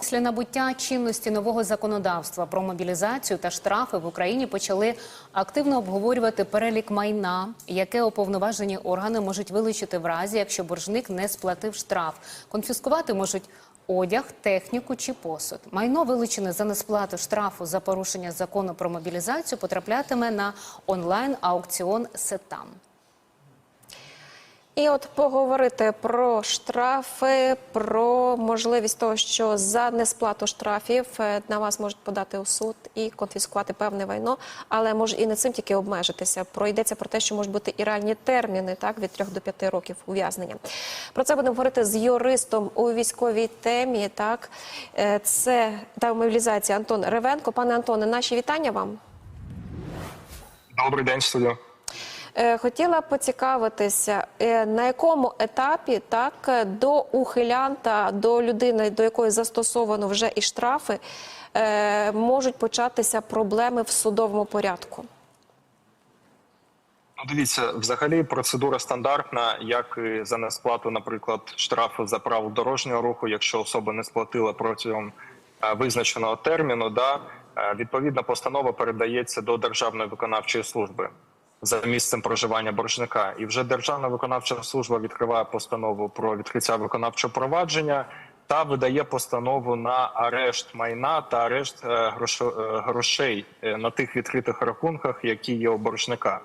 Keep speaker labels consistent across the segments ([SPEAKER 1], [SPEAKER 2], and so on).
[SPEAKER 1] Після набуття чинності нового законодавства про мобілізацію та штрафи в Україні почали активно обговорювати перелік майна, яке уповноважені органи можуть вилучити в разі, якщо боржник не сплатив штраф. Конфіскувати можуть одяг, техніку чи посуд. Майно, вилучене за несплату штрафу за порушення закону про мобілізацію, потраплятиме на онлайн аукціон Сетам.
[SPEAKER 2] І от поговорити про штрафи, про можливість того, що за несплату штрафів е, на вас можуть подати у суд і конфіскувати певне майно, але може і не цим тільки обмежитися. Пройдеться про те, що можуть бути і реальні терміни, так від 3 до 5 років ув'язнення. Про це будемо говорити з юристом у військовій темі. Так Е, це та мобілізація Антон Ревенко. Пане Антоне, наші вітання вам.
[SPEAKER 3] Добрий день, студіо.
[SPEAKER 2] Е, Хотіла поцікавитися, е, на якому етапі так е, до ухилянта, до людини, до якої застосовано вже і штрафи, можуть початися проблеми в судовому порядку.
[SPEAKER 3] Ну, дивіться, взагалі процедура стандартна, як і за несплату, наприклад, штрафу за право дорожнього руху, якщо особа не сплатила протягом визначеного терміну, да відповідна постанова передається до державної виконавчої служби за місцем проживання боржника. І вже державна виконавча служба відкриває постанову про відкриття виконавчого провадження та видає постанову на арешт майна та арешт е, е, грошей е, на тих відкритих рахунках, які є у боржника.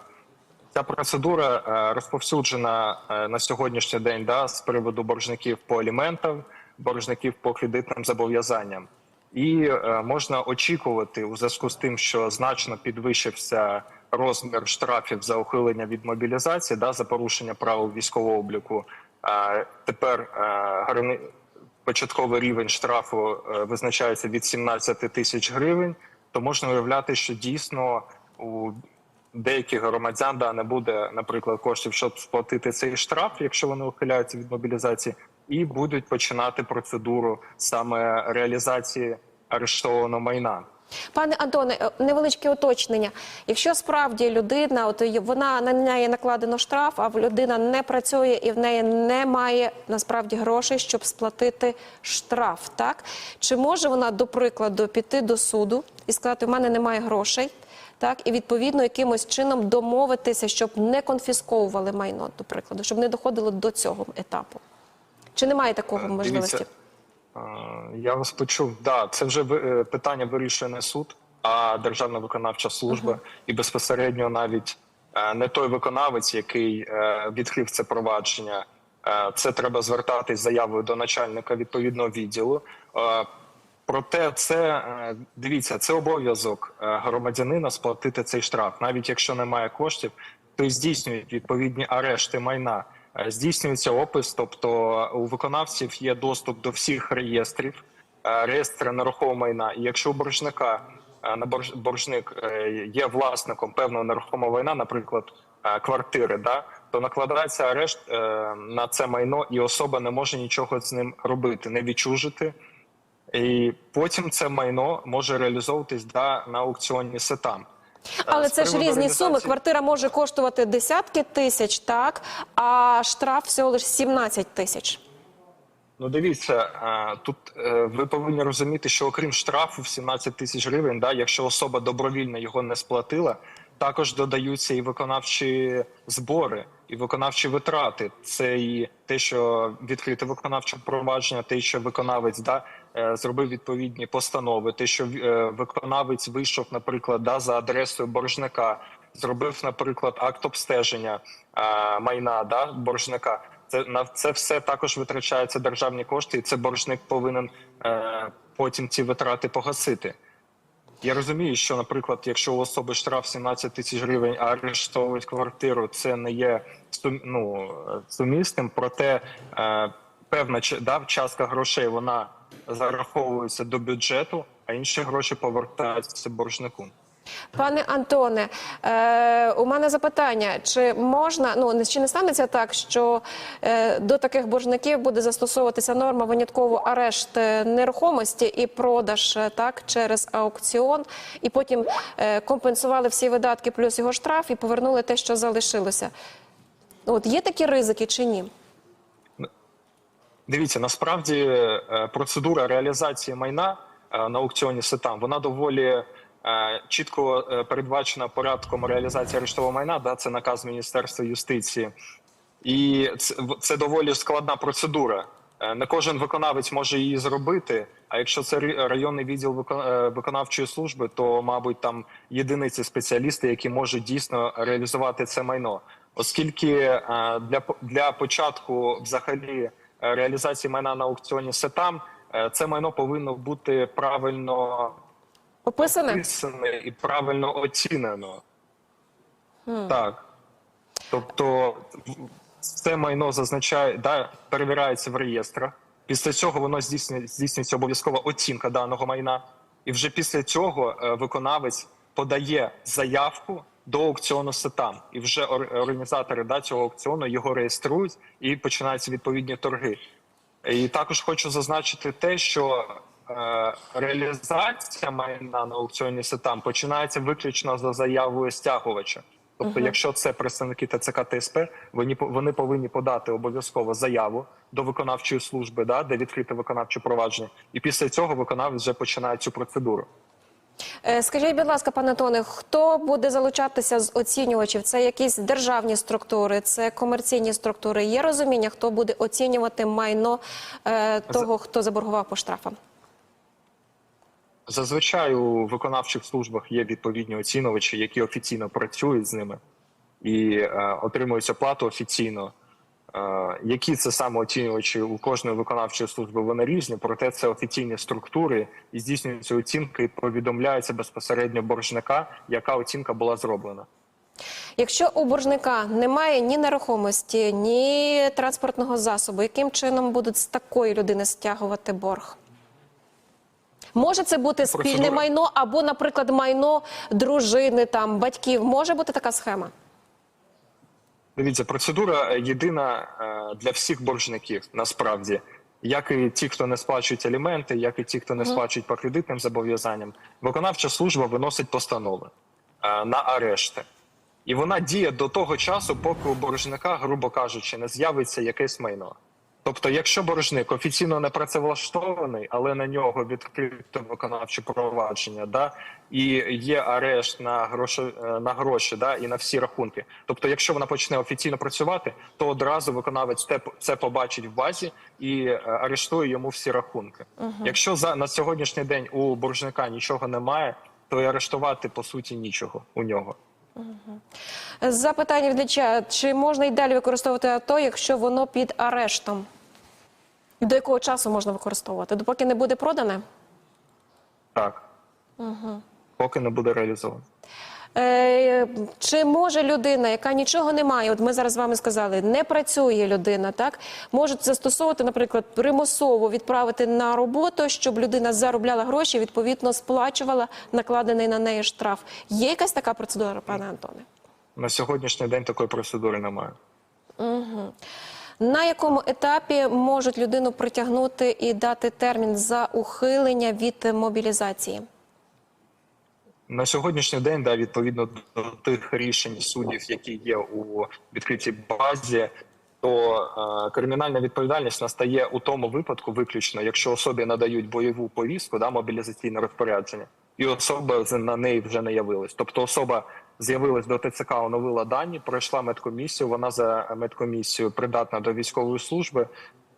[SPEAKER 3] Ця процедура розповсюджена на сьогоднішній день да, з приводу боржників по аліментам, боржників по кредитним зобов'язанням. І можна очікувати у зв'язку з тим, що значно підвищився розмір штрафів за ухилення від мобілізації, да, за порушення правил військового обліку. Е, Тепер е, грани- початковий рівень штрафу е, визначається від 17 тисяч гривень, то можна уявляти, що дійсно у деяких громадян да, не буде, наприклад, коштів, щоб сплатити цей штраф, якщо вони ухиляються від мобілізації, і будуть починати процедуру саме реалізації арештованого майна.
[SPEAKER 2] Пане Антоне, е, невеличке уточнення. Якщо справді людина, от вона на неї накладено штраф, а людина не працює і в неї немає насправді грошей, щоб сплатити штраф, так чи може вона, до прикладу, піти до суду і сказати, в мене немає грошей, так і відповідно якимось чином домовитися, щоб не конфісковували майно, до прикладу, щоб не доходило до цього етапу? Чи немає такого можливості?
[SPEAKER 3] Я вас почув. Да, це вже е, питання вирішує не суд, а державна виконавча служба, і безпосередньо навіть е, не той виконавець, який е, відкрив це провадження. Це треба звертатись заявою до начальника відповідного відділу. Проте, це дивіться, це обов'язок громадянина сплатити цей штраф, навіть якщо немає коштів, то здійснюють відповідні арешти майна. Е, Здійснюється опис, тобто у виконавців є доступ до всіх реєстрів, е, реєстри нерухомого майна. І якщо у боржника е, на борж- боржник е, є власником певного нерухомого майна, наприклад, е, квартири, да, то накладається арешт е, на це майно, і особа не може нічого з ним робити, не відчужити. І потім це майно може реалізовуватись да, на аукціоні сетам.
[SPEAKER 2] Але це ж різні суми. Квартира може коштувати десятки тисяч, так а штраф всього лише 17 тисяч.
[SPEAKER 3] Ну, дивіться, е, тут е, ви повинні розуміти, що окрім штрафу в 17 тисяч гривень, да, якщо особа добровільно його не сплатила, також додаються і виконавчі збори, і виконавчі витрати. Це і те, що відкрите виконавче провадження, те, що виконавець да, зробив відповідні постанови, те, що е, виконавець вийшов, наприклад, да, за адресою боржника, зробив, наприклад, акт обстеження е, майна да, боржника. Це на це все також витрачаються державні кошти, і це боржник повинен е, потім ці витрати погасити. Я розумію, що, наприклад, якщо у особи штраф 17 тисяч гривень, а арештовують квартиру, це не є ну, е, сумісним. Проте е, певна да, частка грошей вона зараховується до бюджету, а інші гроші повертаються боржнику.
[SPEAKER 2] Пане Антоне, е, у мене запитання: чи можна ну чи не станеться так, що е, до таких боржників буде застосовуватися норма винятково арешт е, нерухомості і продаж е, так через аукціон, і потім е, компенсували всі видатки плюс його штраф і повернули те, що залишилося? От є такі ризики чи ні?
[SPEAKER 3] Дивіться, насправді е, процедура реалізації майна е, на аукціоні СЕТАМ, вона доволі е, чітко передбачена порядком реалізації арештового майна. Да, це наказ Міністерства юстиції, і це, це доволі складна процедура. Не кожен виконавець може її зробити. А якщо це районний відділ викон- виконавчої служби, то мабуть там єдиниці спеціалісти, які можуть дійсно реалізувати це майно, оскільки для для початку взагалі реалізації майна на аукціоні СЕТАМ е, це майно повинно бути правильно
[SPEAKER 2] Описане?
[SPEAKER 3] описане і правильно оцінено. Так. Тобто це майно зазначає, да, перевіряється в реєстрах. Після цього воно здійснює, здійснюється обов'язкова оцінка даного майна. І вже після цього е, виконавець подає заявку до аукціону СЕТАМ. І вже організатори да, цього аукціону його реєструють і починаються відповідні торги. І також хочу зазначити те, що е, реалізація майна на аукціоні СЕТАМ починається виключно за заявою стягувача. Тобто, якщо це представники ТЦК ТСП, вони вони повинні подати обов'язково заяву до виконавчої служби, да, де відкрите виконавче провадження, і після цього виконавець вже починає цю процедуру.
[SPEAKER 2] Е, Скажіть, будь ласка, пане Тоне, хто буде залучатися з оцінювачів? Це якісь державні структури, це комерційні структури. Є розуміння, хто буде оцінювати майно е, того, хто заборгував по штрафам?
[SPEAKER 3] Зазвичай у виконавчих службах є відповідні оцінювачі, які офіційно працюють з ними і е, отримують оплату офіційно. Е, які це саме оцінювачі у кожної виконавчої служби вони різні, проте це офіційні структури і здійснюються оцінки і повідомляється безпосередньо боржника, яка оцінка була зроблена.
[SPEAKER 2] Якщо у боржника немає ні нерухомості, ні транспортного засобу, яким чином будуть з такої людини стягувати борг? Може це бути спільне
[SPEAKER 3] Процедура.
[SPEAKER 2] майно або, наприклад, майно дружини, там батьків. Може бути така схема?
[SPEAKER 3] Дивіться, процедура е, єдина е, для всіх боржників насправді. Як і ті, хто не сплачують аліменти, як і ті, хто не сплачують по кредитним зобов'язанням, виконавча служба виносить постанови е, на арешти. І вона діє до того часу, поки у боржника, грубо кажучи, не з'явиться якесь майно. Тобто, якщо боржник офіційно не працевлаштований, але на нього відкрито виконавче провадження, да, і є арешт на гроші, е, на гроші, да, і на всі рахунки. Тобто, якщо вона почне офіційно працювати, то одразу виконавець те- це побачить в базі і е, арештує йому всі рахунки. Якщо за на сьогоднішній день у боржника нічого немає, то і арештувати по суті нічого у нього.
[SPEAKER 2] Запитання від глядача. Чи можна і далі використовувати авто, якщо воно під арештом? До якого часу можна використовувати? Допоки не буде продане?
[SPEAKER 3] Так. Поки не буде реалізовано.
[SPEAKER 2] Е, чи може людина, яка нічого не має, от ми зараз з вами сказали, не працює людина, так можуть застосовувати, наприклад, примусово відправити на роботу, щоб людина заробляла гроші, відповідно сплачувала накладений на неї штраф. Є якась така процедура, пане Антоне?
[SPEAKER 3] На сьогоднішній день такої процедури немає.
[SPEAKER 2] На якому етапі можуть людину притягнути і дати термін за ухилення від мобілізації?
[SPEAKER 3] На сьогоднішній день, да, відповідно до тих рішень суддів, які є у відкритій базі, то е, кримінальна відповідальність настає у тому випадку, виключно, якщо особі надають бойову повістку, да, мобілізаційне розпорядження, і особа на неї вже не явилась. Тобто особа з'явилась до ТЦК, оновила дані, пройшла медкомісію. Вона за медкомісією придатна до військової служби.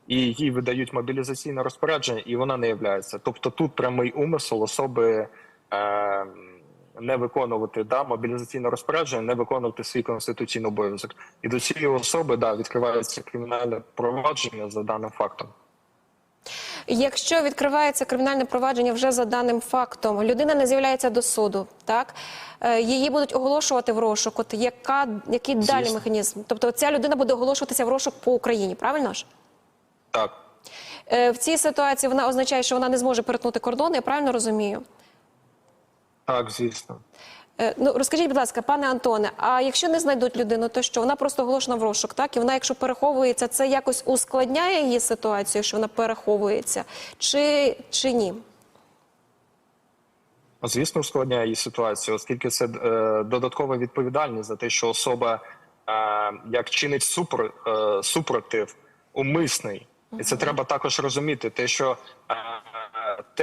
[SPEAKER 3] І їй видають мобілізаційне розпорядження, і вона не являється. Тобто тут прямий умисел особи е, не виконувати да, мобілізаційне розпорядження, не виконувати свій конституційний обов'язок. І до цієї особи да, відкривається кримінальне провадження за даним фактом.
[SPEAKER 2] Якщо відкривається кримінальне провадження вже за даним фактом, людина не з'являється до суду, так Е, її будуть оголошувати в розшук. От яка який далі механізм? Тобто ця людина буде оголошуватися в розшук по Україні, правильно ж?
[SPEAKER 3] Так,
[SPEAKER 2] Е, В цій ситуації вона означає, що вона не зможе перетнути кордони, я правильно розумію?
[SPEAKER 3] Так, звісно.
[SPEAKER 2] Е, Ну розкажіть, будь ласка, пане Антоне, а якщо не знайдуть людину, то що? Вона просто оголошена в розшук, так? І вона, якщо переховується, це якось ускладняє її ситуацію, що вона переховується, чи, чи ні?
[SPEAKER 3] Звісно, ускладняє її ситуацію, оскільки це е, додаткова відповідальність за те, що особа е, як чинить супро, е, супротив умисний. І це треба також розуміти, те, що е,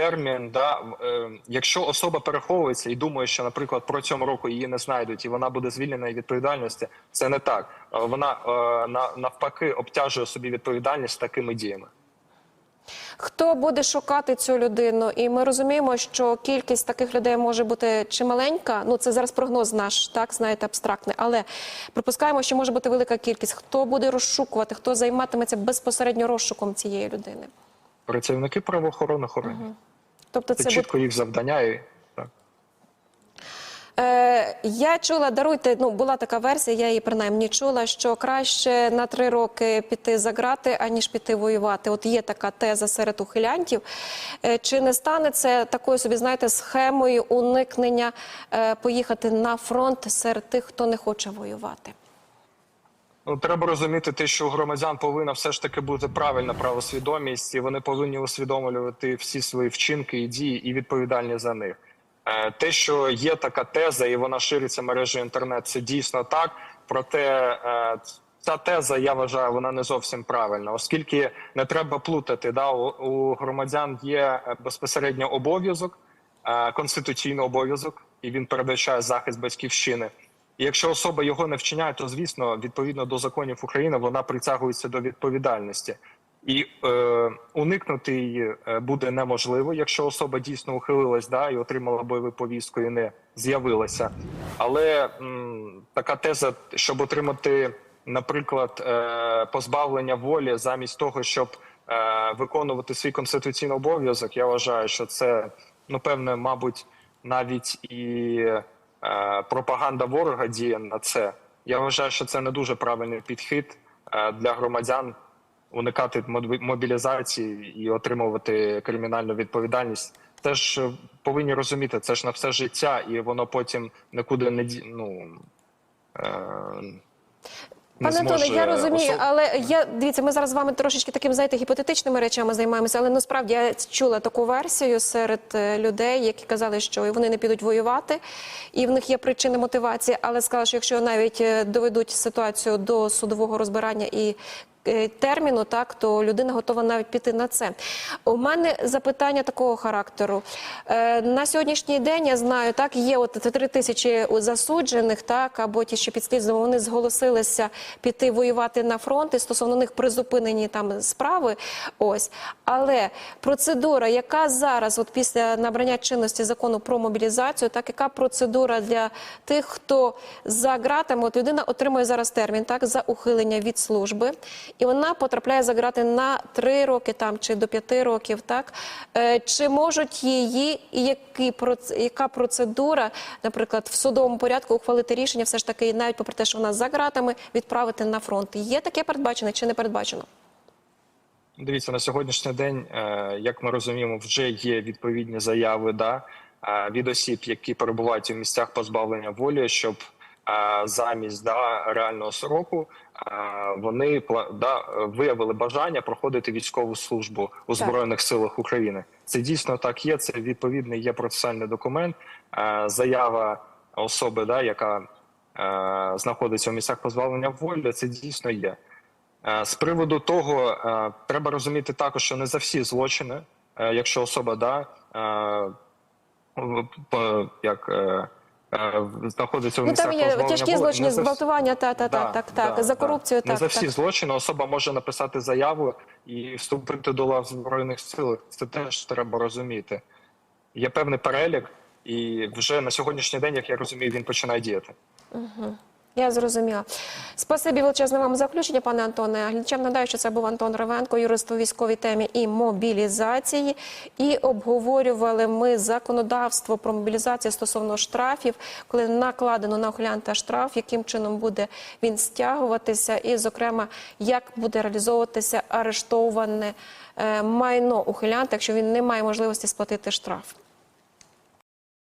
[SPEAKER 3] термін, да, е, якщо особа переховується і думає, що, наприклад, протягом року її не знайдуть, і вона буде звільнена від відповідальності, це не так. Е, Вона е, на- навпаки обтяжує собі відповідальність такими діями.
[SPEAKER 2] Хто буде шукати цю людину? І ми розуміємо, що кількість таких людей може бути чималенька. Ну це зараз прогноз наш, так знаєте, абстрактний. Але припускаємо, що може бути велика кількість. Хто буде розшукувати, хто займатиметься безпосередньо розшуком цієї людини?
[SPEAKER 3] Працівники правоохоронних органів.
[SPEAKER 2] Тобто,
[SPEAKER 3] Це
[SPEAKER 2] це буде
[SPEAKER 3] чітко їх завдання. І, так.
[SPEAKER 2] Е, я чула, даруйте, ну була така версія, я її принаймні чула, що краще на три роки піти за грати, аніж піти воювати. От є така теза серед ухилянтів. Е, чи не стане це такою собі, знаєте, схемою уникнення е, поїхати на фронт серед тих, хто не хоче воювати?
[SPEAKER 3] Ну, треба розуміти те, що у громадян повинна все ж таки бути правильна правосвідомість, і вони повинні усвідомлювати всі свої вчинки і дії і відповідальні за них. Е, Те, що є така теза, і вона шириться мережею інтернет, це дійсно так. Проте е, ця теза, я вважаю, вона не зовсім правильна, оскільки не треба плутати. Да, у, громадян є е, безпосередньо обов'язок, конституційний обов'язок, і він передбачає захист батьківщини. І якщо особа його не вчиняє, то звісно, відповідно до законів України, вона притягується до відповідальності. І е, уникнути її е, буде неможливо, якщо особа дійсно ухилилась да, і отримала бойову повістку і не з'явилася. Але м, така теза, щоб отримати, наприклад, е, позбавлення волі замість того, щоб е, виконувати свій конституційний обов'язок, я вважаю, що це ну певне, мабуть, навіть і пропаганда ворога діє на це. Я вважаю, що це не дуже правильний підхід е, для громадян уникати мобі- мобілізації і отримувати кримінальну відповідальність. Це ж е, повинні розуміти, це ж на все життя, і воно потім нікуди не ну, е... не
[SPEAKER 2] Пане Антоне, я розумію,
[SPEAKER 3] особ-
[SPEAKER 2] але я дивіться, ми зараз з вами трошечки таким знаєте гіпотетичними речами займаємося. Але насправді я чула таку версію серед е, людей, які казали, що вони не підуть воювати, і в них є причини мотивації. Але сказали, що якщо навіть е, доведуть ситуацію до судового розбирання і терміну, так то людина готова навіть піти на це. У мене запитання такого характеру. Е, на сьогоднішній день я знаю, так є от три тисячі засуджених, так або ті, що під слідством, вони зголосилися піти воювати на фронт, і стосовно них призупинені там справи. Ось, але процедура, яка зараз, от після набрання чинності закону про мобілізацію, так яка процедура для тих, хто за ґратами, от людина отримує зараз термін, так за ухилення від служби, і вона потрапляє за ґрати на 3 роки там чи до 5 років. Так Е, чи можуть її і які яка процедура, наприклад, в судовому порядку ухвалити рішення, все ж таки, навіть попри те, що вона за ґратами, відправити на фронт? Є таке передбачено чи не передбачено?
[SPEAKER 3] Дивіться, на сьогоднішній день, е, як ми розуміємо, вже є відповідні заяви да, е, від осіб, які перебувають у місцях позбавлення волі, щоб замість да, реального сроку вони да, виявили бажання проходити військову службу у Збройних силах України. Це дійсно так є. Це відповідний є процесуальний документ, заява особи, да, яка знаходиться у місцях позбавлення волі. Це дійсно є. З приводу того, треба розуміти також, що не за всі злочини, е, якщо особа да, в- як, е, знаходиться у
[SPEAKER 2] Ну
[SPEAKER 3] місцях
[SPEAKER 2] там є тяжкі злочини,
[SPEAKER 3] за
[SPEAKER 2] зґвалтування, та та
[SPEAKER 3] Да,
[SPEAKER 2] так, так, так,
[SPEAKER 3] да,
[SPEAKER 2] за
[SPEAKER 3] да.
[SPEAKER 2] корупцію,
[SPEAKER 3] Не
[SPEAKER 2] так
[SPEAKER 3] за всі
[SPEAKER 2] так.
[SPEAKER 3] злочини особа може написати заяву і вступити до лав збройних сил. Це теж треба розуміти. Є певний перелік, і вже на сьогоднішній день, як я розумію, він починає діяти.
[SPEAKER 2] Я зрозуміла. Спасибі величезне вам за включення, пане Антоне. Глядачам нагадаю, що це був Антон Ревенко, юрист у військовій темі і мобілізації. І обговорювали ми законодавство про мобілізацію стосовно штрафів, коли накладено на ухилянта штраф, яким чином буде він стягуватися, і, зокрема, як буде реалізовуватися арештоване е, майно ухилянта, якщо він не має можливості сплатити штраф.